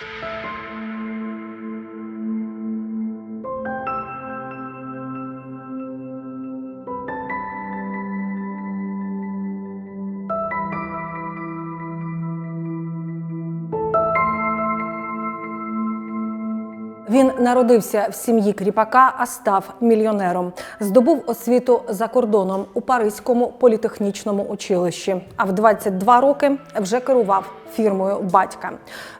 Música Він народився в сім'ї кріпака, а став мільйонером. Здобув освіту за кордоном у Паризькому політехнічному училищі. А в 22 роки вже керував фірмою батька.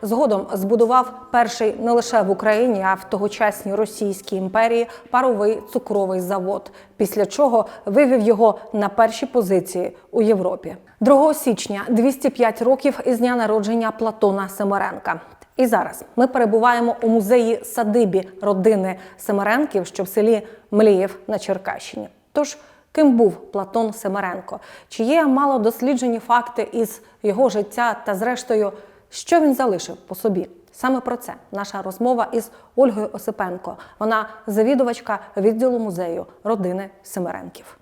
Згодом збудував перший не лише в Україні, а в тогочасній Російській імперії паровий цукровий завод. Після чого вивів його на перші позиції у Європі. 2 січня 205 років із дня народження Платона Семеренка. І зараз ми перебуваємо у музеї садибі родини Семеренків, що в селі Мліїв на Черкащині. Тож, ким був Платон Семеренко? Чи є мало досліджені факти із його життя та, зрештою, що він залишив по собі? Саме про це наша розмова із Ольгою Осипенко. Вона завідувачка відділу музею родини Семеренків.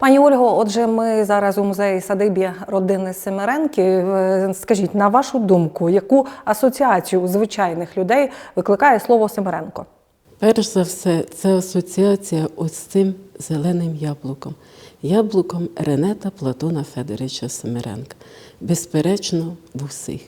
Пані Ольго, отже, ми зараз у музеї садибі родини Семеренків. Е, Скажіть, на вашу думку, яку асоціацію звичайних людей викликає слово Семеренко? Перш за все, це асоціація ось з цим зеленим яблуком. Яблуком Ренета Платона Федоровича Семеренка. Безперечно, в усіх.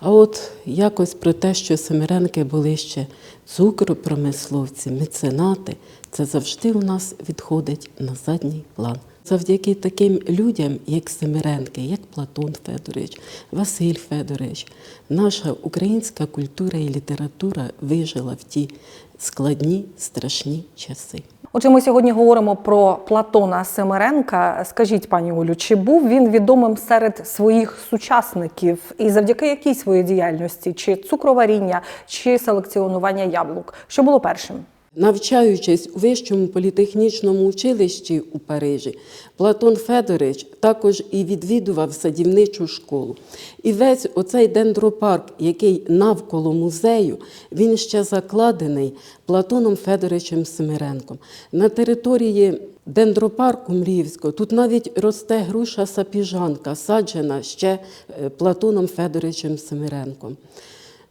А от якось про те, що Семеренки були ще цукропромисловці, меценати, це завжди у нас відходить на задній план. Завдяки таким людям, як Семеренки, як Платон Федорович, Василь Федорович, наша українська культура і література вижила в ті складні, страшні часи. Отже, ми сьогодні говоримо про Платона Семеренка. Скажіть, пані Олю, чи був він відомим серед своїх сучасників і завдяки якій своїй діяльності, чи цукроваріння, чи селекціонування яблук? Що було першим? Навчаючись у вищому політехнічному училищі у Парижі, Платон Федорович також і відвідував садівничу школу. І весь оцей дендропарк, який навколо музею, він ще закладений Платоном Федоровичем Семиренком. На території дендропарку Мріївського тут навіть росте груша сапіжанка, саджена ще е, Платоном Федоровичем Семиренком.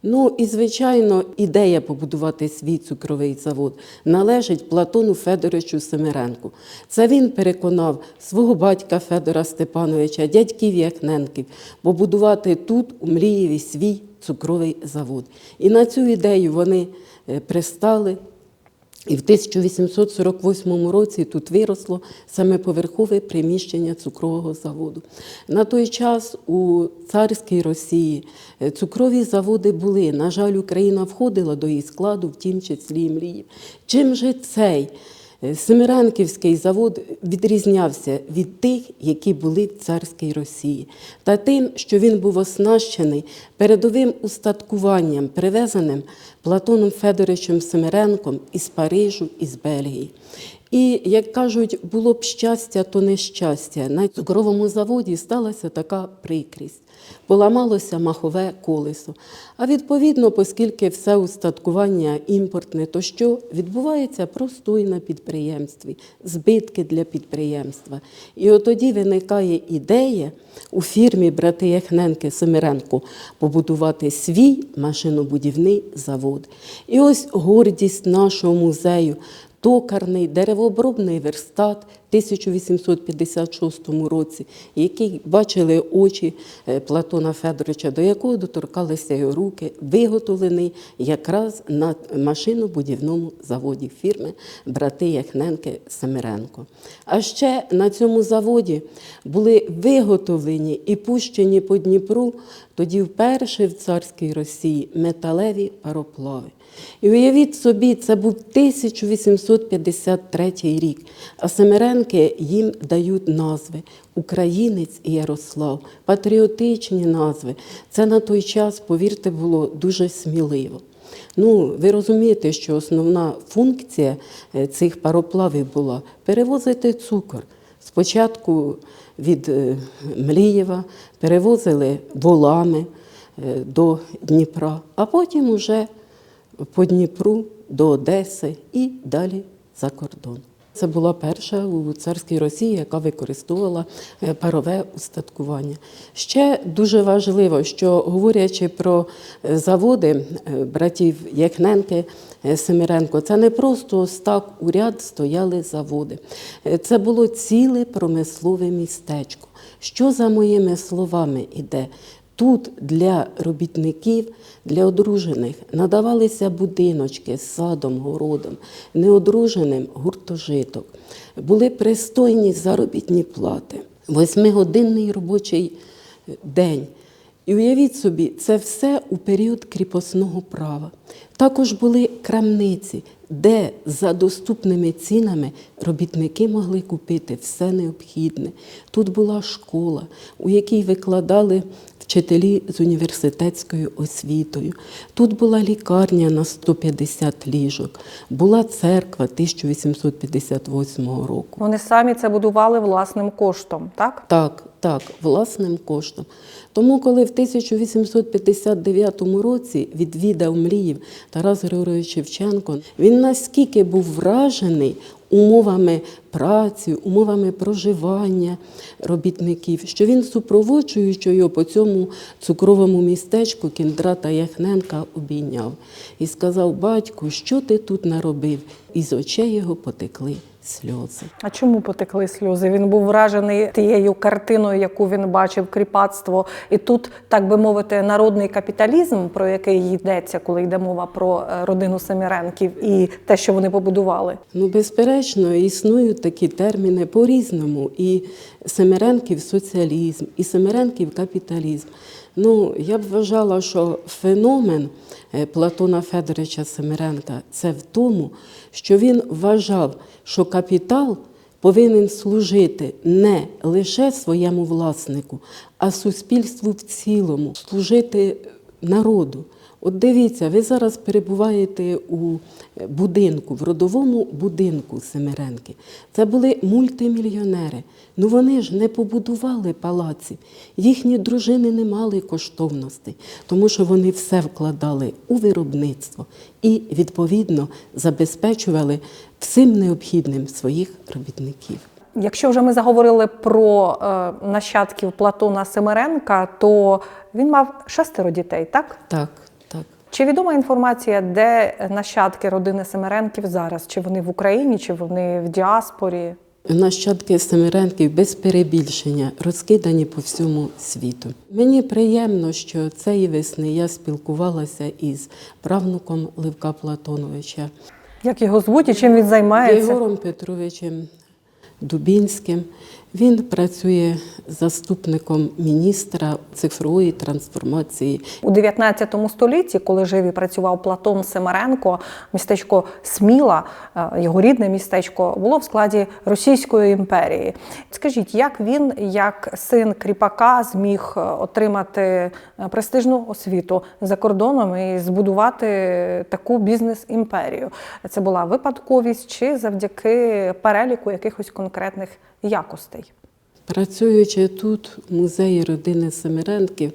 Ну і звичайно, ідея побудувати свій цукровий завод належить Платону Федоровичу Семиренку. Це він переконав свого батька Федора Степановича, дядьків Якненків, побудувати тут, у Мрієві, свій цукровий завод. І на цю ідею вони е, пристали. І в 1848 році тут виросло семиповерхове приміщення цукрового заводу. На той час у царській Росії е, цукрові заводи були. На жаль, Україна входила до її складу, в тім числі і мрії. Чим же цей е, Семиренківський завод відрізнявся від тих, які були в царській Росії, та тим, що він був оснащений передовим устаткуванням, привезеним Платоном Федоровичем Семиренком із Парижу, із Бельгії. І, як кажуть, було б щастя, то нещастя. На цукровому заводі сталася така прикрість. Поламалося махове колесо. А відповідно, оскільки все устаткування імпортне, то що відбувається просто і на підприємстві, збитки для підприємства. І от тоді виникає ідея у фірмі брати Яхненки Семиренко побудувати свій машинобудівний завод. І ось гордість нашого музею. Токарний деревообробний верстат 1856 році, який бачили очі е, Платона Федоровича, до якого доторкалися його руки, виготовлений якраз на машинобудівному заводі фірми брати Яхненки Семиренко. А ще на цьому заводі були виготовлені і пущені по Дніпру тоді вперше в царській Росії металеві пароплави. І уявіть собі, це був 1853 рік, а Семеренки їм дають назви Українець і Ярослав, патріотичні назви. Це на той час, повірте, було дуже сміливо. Ну, ви розумієте, що основна функція е, цих пароплавів була перевозити цукор. Спочатку від е, Млієва перевозили волами е, до Дніпра, а потім уже по Дніпру до Одеси і далі за кордон. Це була перша у царській Росії, яка використовувала е, парове устаткування. Ще дуже важливо, що говорячи про е, заводи е, братів Яхненки, Семиренко, це не просто ось так у ряд стояли заводи. Це було ціле промислове містечко. Що за моїми словами іде? Тут для робітників, для одружених надавалися будиночки з садом, городом, неодруженим гуртожиток. Були пристойні заробітні плати, восьмигодинний робочий день. І уявіть собі, це все у період кріпосного права. Також були крамниці, де за доступними цінами робітники могли купити все необхідне. Тут була школа, у якій викладали вчителі з університетською освітою. Тут була лікарня на 150 ліжок, була церква 1858 року. Вони самі це будували власним коштом, так? Так, так, власним коштом. Тому, коли в 1859 році відвідав мріїв Тарас Григорович Шевченко, він наскільки був вражений умовами праці, умовами проживання робітників, що він, супроводжуючи його по цьому цукровому містечку Кіндрата Яхненка, обійняв і сказав: Батьку, що ти тут наробив? І з очей його потекли сльози. А чому потекли сльози? Він був вражений тією картиною, яку він бачив, кріпацтво. І тут, так би мовити, народний капіталізм, про який йдеться, коли йде мова про е, родину Семіренків і те, що вони побудували. Ну, безперечно, існують такі терміни по-різному. І Семеренків соціалізм, і Семеренків капіталізм. Ну, я б вважала, що феномен е, Платона Федоровича Семиренка це в тому, що він вважав, що капітал повинен служити не лише своєму власнику, а суспільству в цілому, служити народу. От дивіться, ви зараз перебуваєте у е, будинку, в родовому будинку Семеренки. Це були мультимільйонери. Ну вони ж не побудували палаці. Їхні дружини не мали коштовностей, тому що вони все вкладали у виробництво і, відповідно, забезпечували всім необхідним своїх робітників. Якщо вже ми заговорили про е, нащадків Платона Семеренка, то він мав шестеро дітей? Так, так. Чи відома інформація, де нащадки родини Семеренків зараз? Чи вони в Україні, чи вони в діаспорі? Нащадки Семиренків без перебільшення розкидані по всьому світу. Мені приємно, що цієї весни я спілкувалася із правнуком Левка Платоновича, Як його звуть і чим він займається? Єгором Петровичем Дубінським. Він працює заступником міністра цифрової трансформації У 19 столітті, коли жив і працював Платон Семеренко, містечко Сміла, е, його рідне містечко, було в складі Російської імперії. Скажіть, як він, як син кріпака, зміг е, отримати е, престижну освіту за кордоном і збудувати таку бізнес-імперію? Це була випадковість чи завдяки переліку якихось конкретних якостей? Працюючи тут, в музеї родини Семиренків,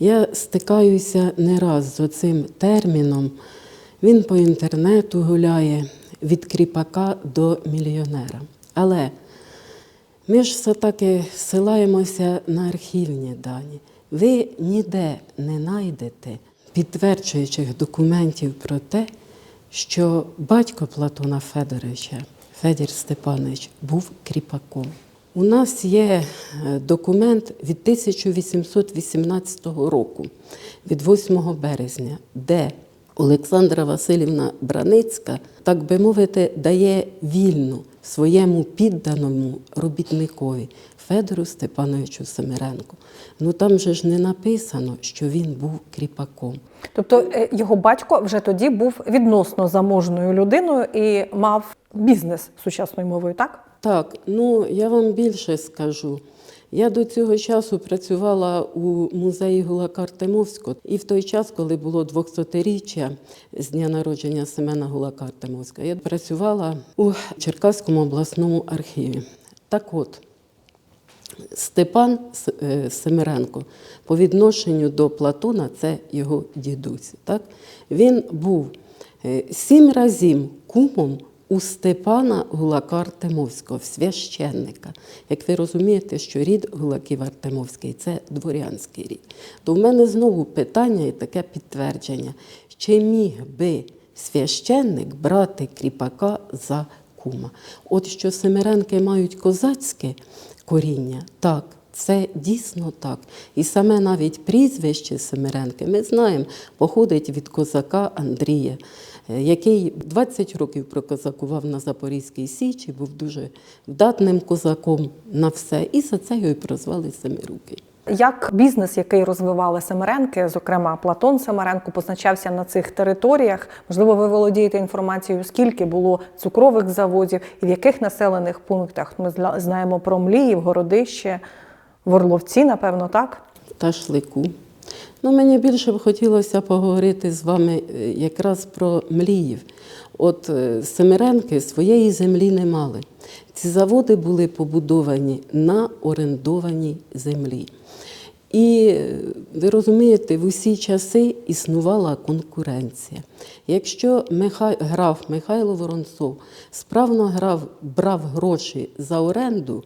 я стикаюся не раз з цим терміном. Він по інтернету гуляє від кріпака до мільйонера. Але ми ж все-таки силаємося на архівні дані. Ви ніде не знайдете підтверджуючих документів про те, що батько Платона Федоровича, Федір Степанович, був кріпаком. У нас є е, документ від 1818 року, від 8 березня, де Олександра Васильівна Браницька, так би мовити, дає вільну своєму підданому робітникові Федору Степановичу Семиренку. Ну там же ж не написано, що він був кріпаком. Тобто е, його батько вже тоді був відносно заможною людиною і мав бізнес сучасною мовою, так? Так, ну я вам більше скажу. Я до цього часу працювала у музеї Гулака Артемовського, і в той час, коли було 200-річчя з дня народження Семена Гулака Артемовського, я працювала у Черкаському обласному архіві. Так от, Степан е, Семиренко по відношенню до Платона це його дідусь. Так? Він був е, сім разів кумом у Степана Гулака Артемовського, священника. Як ви розумієте, що рід Гулаків Артемовський це дворянський рід. То в мене знову питання і таке підтвердження. Чи міг би священник брати кріпака за кума? От що Семеренки мають козацьке коріння, так. Це дійсно так. І саме навіть прізвище Семиренки ми знаємо, походить від козака Андрія, е, який 20 років прокозакував на Запорізькій Січі, був дуже вдатним козаком на все. І за це його і прозвали Семируки. Як бізнес, який розвивали Семеренки, зокрема Платон Семеренко, позначався на цих територіях? Можливо, ви володієте інформацією, скільки було цукрових заводів і в яких населених пунктах ми знаємо про Мліїв, Городище, в Орловці, напевно, так? та шлику. Ну, мені більше б хотілося поговорити з вами е, якраз про мліїв. От е, Семеренки своєї землі не мали. Ці заводи були побудовані на орендованій землі. І ви розумієте, в усі часи існувала конкуренція. Якщо Михай... граф Михайло Воронцов справно грав, брав гроші за оренду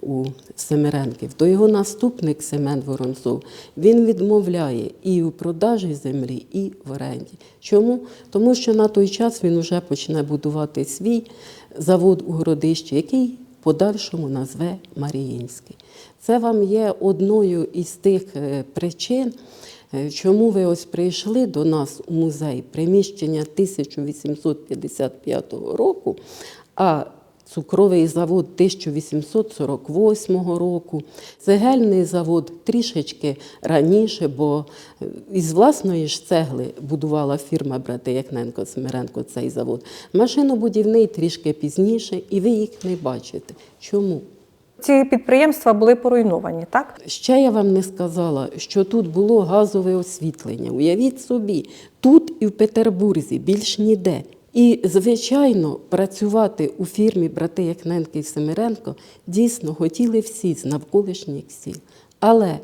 у Семеренків, то його наступник Семен Воронцов він відмовляє і у продажі землі, і в оренді. Чому? Тому що на той час він вже почне будувати свій завод у Городищі, який в подальшому назве Маріїнський. Це вам є одною із тих е, причин, е, чому ви ось прийшли до нас у музей приміщення 1855 року, а цукровий завод 1848 року, цегельний завод трішечки раніше, бо е, із власної ж цегли будувала фірма брати Якненко Смиренко цей завод. Машинобудівний трішки пізніше, і ви їх не бачите. Чому? Ці підприємства були поруйновані, так? Ще я вам не сказала, що тут було газове освітлення. Уявіть собі, тут і в Петербурзі більш ніде. І, звичайно, працювати у фірмі брати Якненки і Семиренко дійсно хотіли всі з навколишніх сіл. Але,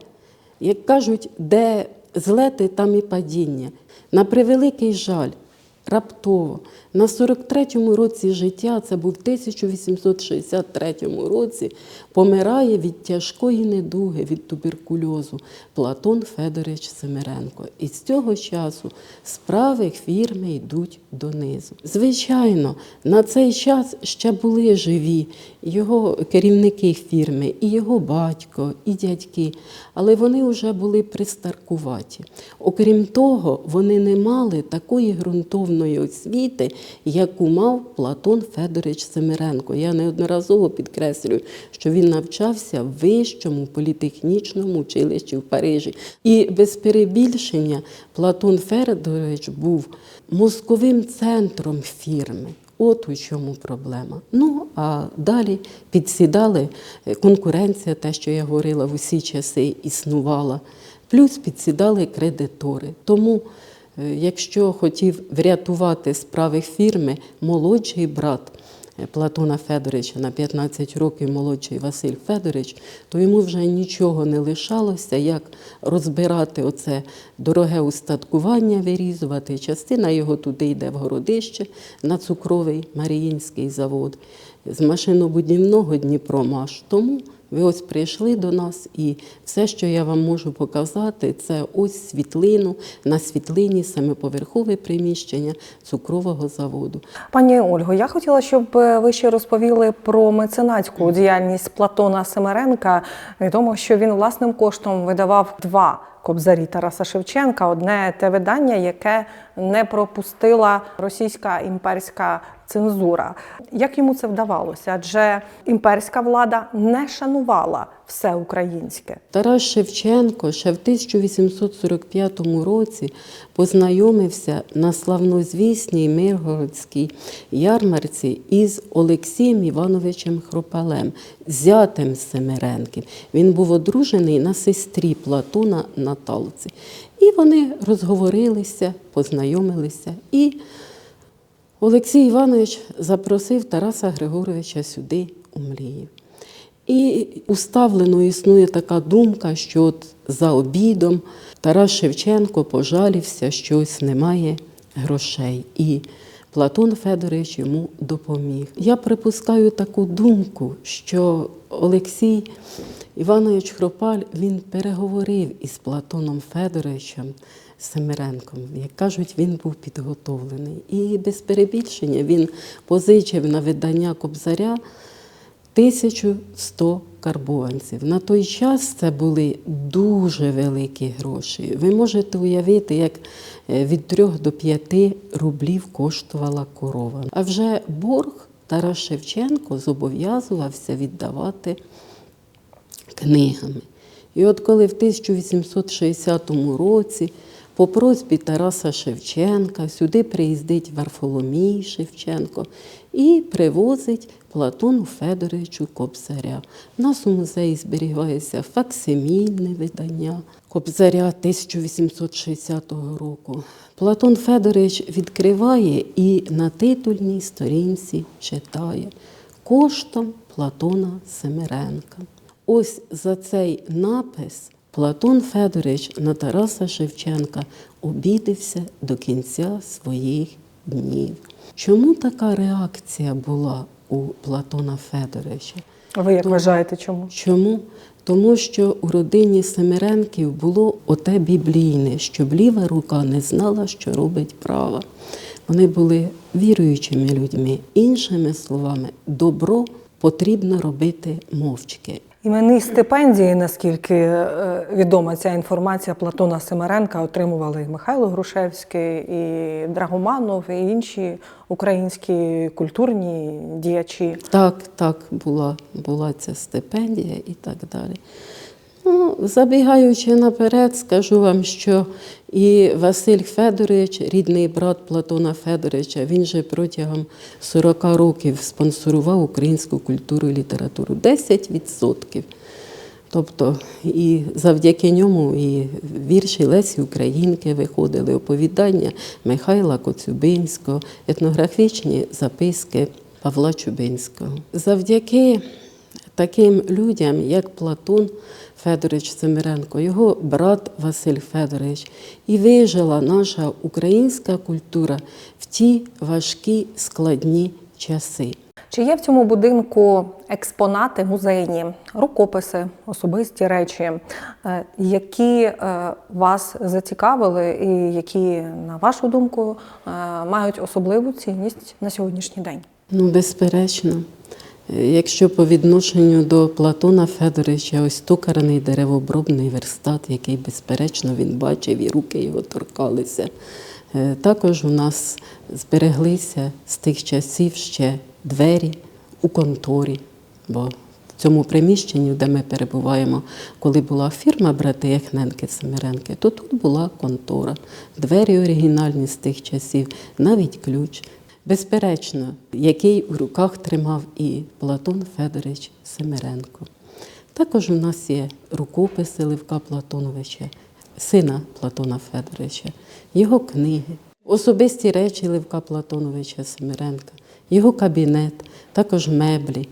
як кажуть, де злети, там і падіння. На превеликий жаль, раптово. На 43-му році життя, це був 1863 році, помирає від тяжкої недуги, від туберкульозу Платон Федорович Семеренко. І з цього часу справи фірми йдуть донизу. Звичайно, на цей час ще були живі його керівники фірми, і його батько, і дядьки, але вони вже були пристаркуваті. Окрім того, вони не мали такої ґрунтовної освіти, яку мав Платон Федорович Семиренко. Я неодноразово підкреслюю, що він навчався в вищому політехнічному училищі в Парижі. І без перебільшення Платон Федорович був мозковим центром фірми. От у чому проблема. Ну а далі підсідали е, конкуренція, те, що я говорила, в усі часи існувала. Плюс підсідали кредитори. Тому, якщо хотів врятувати справи фірми, молодший брат е, Платона Федоровича на 15 років молодший Василь Федорович, то йому вже нічого не лишалося, як розбирати оце дороге устаткування, вирізувати. Частина його туди йде в городище на цукровий Маріїнський завод з машинобудівного Дніпромаш. Тому ви ось прийшли до нас, і все, що я вам можу показати, це ось світлину на світлині семиповерхове приміщення цукрового заводу. Пані Ольго, я хотіла, щоб е, ви ще розповіли про меценатську діяльність Платона Семеренка. Відомо, що він власним коштом видавав два кобзарі Тараса Шевченка. Одне те видання, яке не пропустила російська імперська цензура. Як йому це вдавалося? Адже імперська влада не шанувала все українське. Тарас Шевченко ще в 1845 році познайомився на славнозвісній Миргородській ярмарці із Олексієм Івановичем Хропалем, зятем Семеренків. Він був одружений на сестрі Платона Наталці. І вони розговорилися, познайомилися. І Олексій Іванович запросив Тараса Григоровича сюди, у Мліїв. І уставлено існує така думка, що от за обідом Тарас Шевченко пожалівся, що ось немає грошей. І Платон Федорович йому допоміг. Я припускаю таку думку, що Олексій Іванович Хропаль він переговорив із Платоном Федоровичем Семиренком. Як кажуть, він був підготовлений. І без перебільшення він позичив на видання Кобзаря 1100 карбованців. На той час це були дуже великі гроші. Ви можете уявити, як е, від 3 до 5 рублів коштувала корова. А вже борг Тарас Шевченко зобов'язувався віддавати книгами. І от коли в 1860 році по просьбі Тараса Шевченка сюди приїздить Варфоломій Шевченко і привозить Платону Федоровичу Кобзаря. У нас у музеї зберігається факсимільне видання Кобзаря 1860 року. Платон Федорович відкриває і на титульній сторінці читає коштом Платона Семиренка. Ось за цей напис Платон Федорович на Тараса Шевченка обідився до кінця своїх днів. Чому така реакція була у Платона Федоровича? Ви як вважаєте, чому? Чому? Тому що у родині Семиренків було оте біблійне, щоб ліва рука не знала, що робить права. Вони були віруючими людьми. Іншими словами, добро потрібно робити мовчки. Іменні стипендії, наскільки е, відома ця інформація Платона Семеренка, отримували Михайло Грушевський, і Драгоманов, і інші українські культурні діячі. Так, так, була, була ця стипендія і так далі. Ну, забігаючи наперед, скажу вам, що і Василь Федорович, рідний брат Платона Федоровича, він же протягом 40 років спонсорував українську культуру і літературу 10%. Тобто і завдяки ньому і вірші Лесі Українки виходили, оповідання Михайла Коцюбинського, етнографічні записки Павла Чубинського. Завдяки таким людям, як Платон Федорович Семиренко, його брат Василь Федорович, і вижила наша українська культура в ті важкі складні часи. Чи є в цьому будинку експонати музейні, рукописи, особисті речі, е, які е, вас зацікавили і які, на вашу думку, е, мають особливу цінність на сьогоднішній день? Ну, безперечно. Якщо по відношенню до Платона Федоровича, ось токарний деревообробний верстат, який, безперечно, він бачив, і руки його торкалися. Е, Також у нас збереглися з тих часів ще двері у конторі, бо в цьому приміщенні, де ми перебуваємо, коли була фірма брати Яхненки Семиренки, то тут була контора, двері оригінальні з тих часів, навіть ключ. Безперечно, який у руках тримав і Платон Федорович Семиренко. Також у нас є рукописи Левка Платоновича, сина Платона Федоровича, його книги, особисті речі Левка Платоновича Семиренка, його кабінет, також меблі.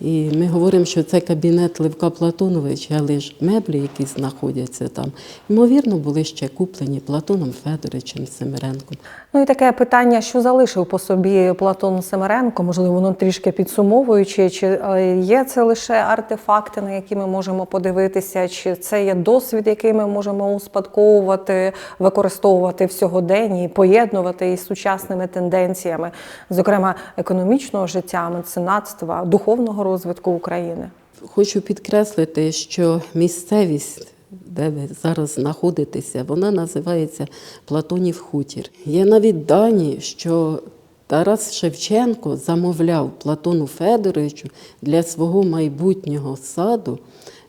І ми говоримо, що це кабінет Левка Платоновича, але ж меблі, які знаходяться там, ймовірно, були ще куплені Платоном Федоровичем Семиренком. Ну і таке питання, що залишив по собі Платон Семеренко, можливо, воно трішки підсумовуючи, чи е, є це лише артефакти, на які ми можемо подивитися, чи це є досвід, який ми можемо успадковувати, використовувати в сьогоденні, поєднувати із сучасними тенденціями, зокрема економічного життя, меценатства, духовного розвитку України. Хочу підкреслити, що місцевість, де ви зараз знаходитеся, вона називається Платонів хутір. Є навіть дані, що Тарас Шевченко замовляв Платону Федоровичу для свого майбутнього саду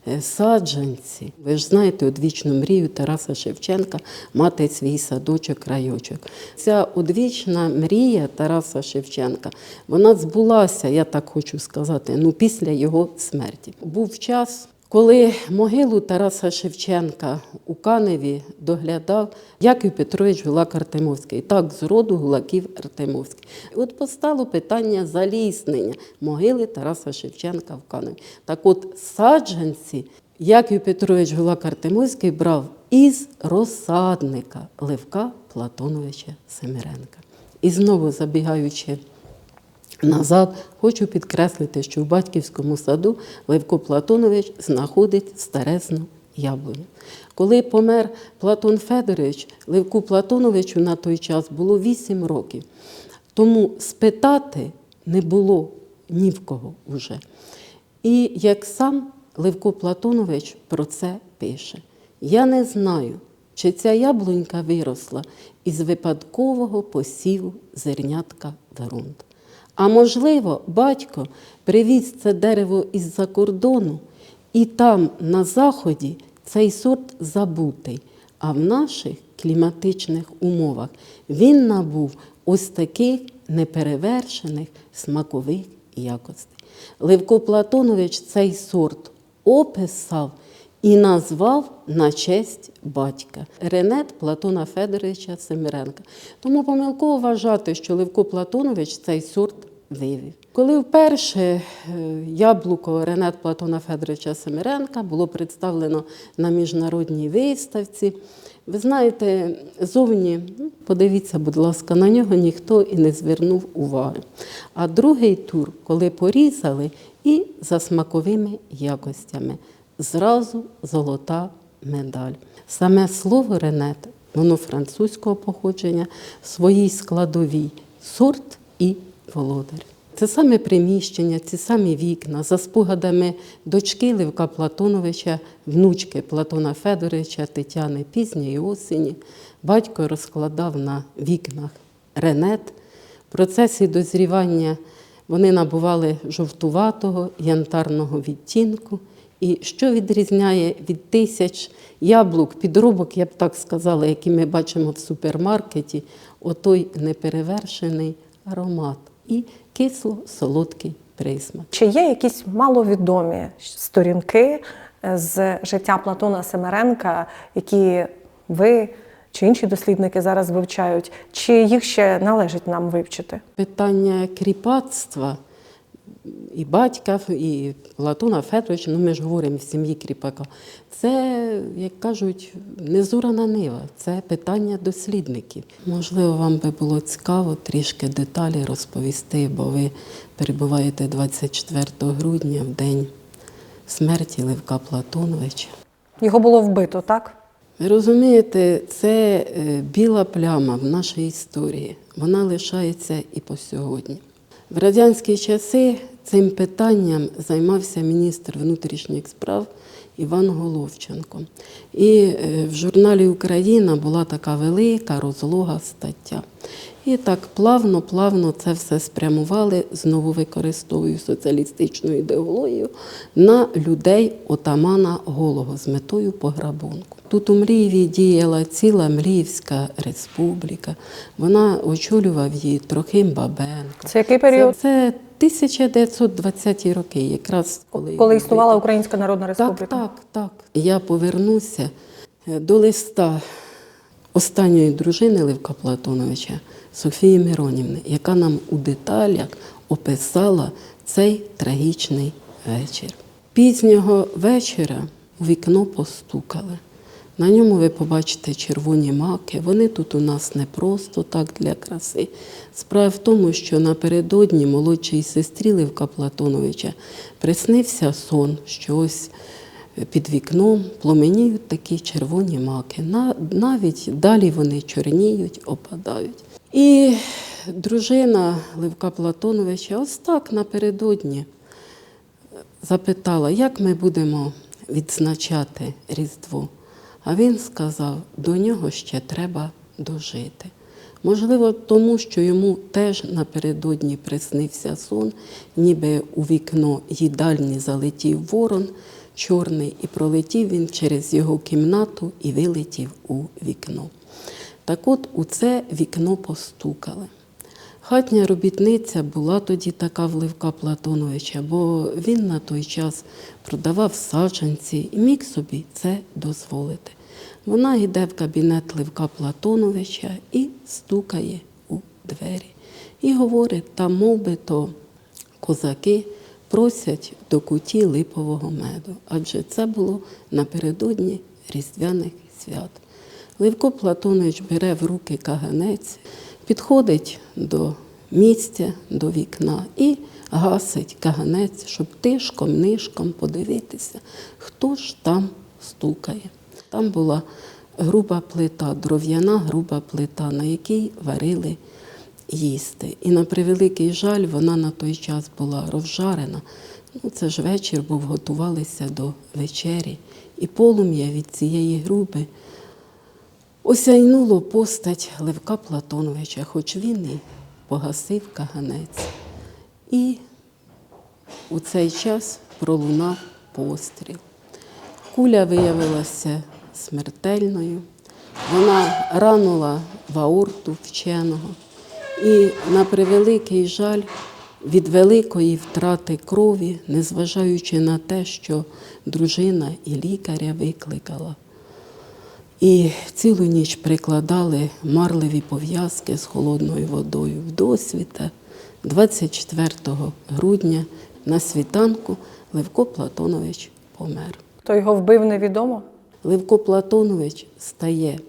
е, саджанці. Ви ж знаєте одвічну мрію Тараса Шевченка мати свій садочок райочок. Ця одвічна мрія Тараса Шевченка, вона збулася, я так хочу сказати, ну після його смерті. Був час. Коли могилу Тараса Шевченка у Каневі доглядав Яків Петрович Гулак Артемовський, так з роду Гулаків Артемовський. От постало питання заліснення могили Тараса Шевченка в Каневі. Так от саджанці Яків Петрович Гулак Артемовський брав із розсадника Левка Платоновича Семиренка. І знову забігаючи назад, хочу підкреслити, що в батьківському саду Левко Платонович знаходить старезну яблуню. Коли помер Платон Федорович, Левку Платоновичу на той час було 8 років. Тому спитати не було ні в кого вже. І як сам Левко Платонович про це пише: Я не знаю, чи ця яблунька виросла із випадкового посіву зернятка в. А можливо, батько привіз це дерево із-за кордону, і там, на заході, цей сорт забутий. А в наших кліматичних умовах він набув ось таких неперевершених смакових якостей. Левко Платонович цей сорт описав і назвав на честь батька Ренет Платона Федоровича Семиренка. Тому помилково вважати, що Левко Платонович цей сорт вивів. Коли вперше е, яблуко Ренет Платона Федоровича Семиренка було представлено на міжнародній виставці, ви знаєте, зовні, ну, подивіться, будь ласка, на нього ніхто і не звернув уваги. А другий тур, коли порізали, і за смаковими якостями, зразу золота медаль. Саме слово ренет, воно французького походження, своїй складовій сорт і володар. Це саме приміщення, ці самі вікна, за спогадами дочки Левка Платоновича, внучки Платона Федоровича, Тетяни пізньої осені. Батько розкладав на вікнах ренет. В процесі дозрівання вони набували жовтуватого, янтарного відтінку. І що відрізняє від тисяч яблук, підробок, я б так сказала, які ми бачимо в супермаркеті, отой неперевершений аромат і кисло-солодкий присмак. Чи є якісь маловідомі сторінки е, з життя Платона Семеренка, які ви чи інші дослідники зараз вивчають, чи їх ще належить нам вивчити? Питання кріпацтва і батька, і Платона Федоровича, ну ми ж говоримо в сім'ї кріпака, це, як кажуть, незурана нива, це питання дослідників. Можливо, вам би було цікаво трішки деталі розповісти, бо ви перебуваєте 24 грудня в день смерті Левка Платоновича. Його було вбито, так? Ви розумієте, це е, біла пляма в нашій історії. Вона лишається і по сьогодні. В радянські часи цим питанням займався міністр внутрішніх справ Іван Головченко. І е, в журналі Україна була така велика розлога стаття. І так плавно-плавно це все спрямували, знову використовую соціалістичну ідеологію, на людей отамана Голого з метою пограбунку. Тут у Мрієві діяла ціла Мріївська республіка. Вона очолював її Трохим Бабенко. Це який період? Це, це 1920-ті роки, якраз коли, Коли існувала Українська Народна Республіка? так, так. Я повернуся е, до листа останньої дружини Левка Платоновича Софії Миронівни, яка нам у деталях описала цей трагічний вечір. Пізнього вечора у вікно постукали. На ньому ви побачите червоні маки. Вони тут у нас не просто так для краси. Справа в тому, що напередодні молодшій сестрі Левка Платоновича приснився сон, що ось під вікном пломеніють такі червоні маки. Навіть далі вони чорніють, опадають. І дружина Левка Платоновича ось так напередодні запитала, як ми будемо відзначати Різдво. А він сказав, до нього ще треба дожити. Можливо, тому що йому теж напередодні приснився сон, ніби у вікно їдальні залетів ворон чорний, і пролетів він через його кімнату і вилетів у вікно. Так от у це вікно постукали. Хатня робітниця була тоді така в Левка Платоновича, бо він на той час продавав саджанці і міг собі це дозволити. Вона йде в кабінет Левка Платоновича і стукає у двері. І говорить, там мов би то козаки просять до куті липового меду, адже це було напередодні Різдвяних свят. Левко Платонович бере в руки каганець, підходить до місця, до вікна і гасить каганець, щоб тишком, нишком подивитися, хто ж там стукає. Там була груба плита, дров'яна груба плита, на якій варили їсти. І на превеликий жаль, вона на той час була розжарена. Ну, це ж вечір був, готувалися до вечері. І полум'я від цієї груби осяйнуло постать Левка Платоновича, хоч він і погасив каганець. І у цей час пролунав постріл. Куля виявилася смертельною. Вона ранула в аорту вченого. І на превеликий жаль від великої втрати крові, незважаючи на те, що дружина і лікаря викликала. І цілу ніч прикладали марливі пов'язки з холодною водою в досвіта. 24 грудня на світанку Левко Платонович помер. Хто його вбив, невідомо. Левко Платонович стає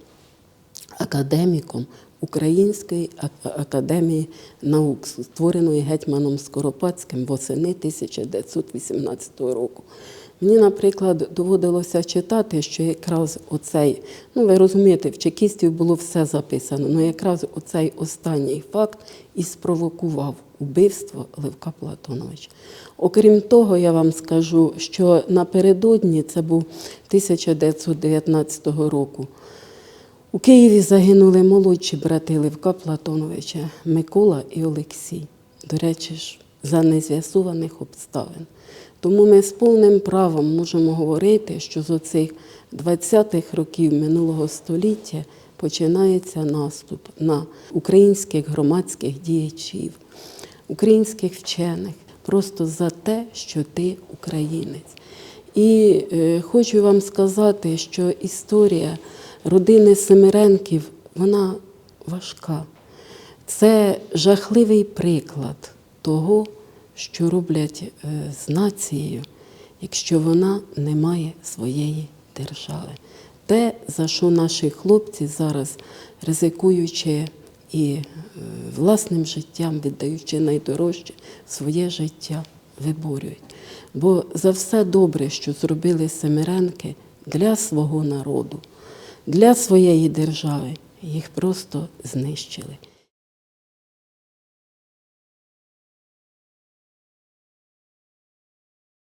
академіком Української академії наук, створеної гетьманом Скоропадським восени 1918 року. Мені, наприклад, доводилося читати, що якраз оцей, ну ви розумієте, в чекістів було все записано, але якраз оцей останній факт і спровокував убивство Левка Платоновича. Окрім того, я вам скажу, що напередодні це був 1919 року. У Києві загинули молодші брати Левка Платоновича Микола і Олексій. До речі ж, за нез'ясованих обставин. Тому ми з повним правом можемо говорити, що з оцих 20-х років минулого століття починається наступ на українських громадських діячів, українських вчених, просто за те, що ти українець. І е, хочу вам сказати, що історія родини Семиренків вона важка. Це жахливий приклад того, що роблять е, з нацією, якщо вона не має своєї держави. Те, за що наші хлопці зараз, ризикуючи і е, власним життям, віддаючи найдорожче своє життя, виборюють. Бо за все добре, що зробили Семиренки для свого народу, для своєї держави, їх просто знищили.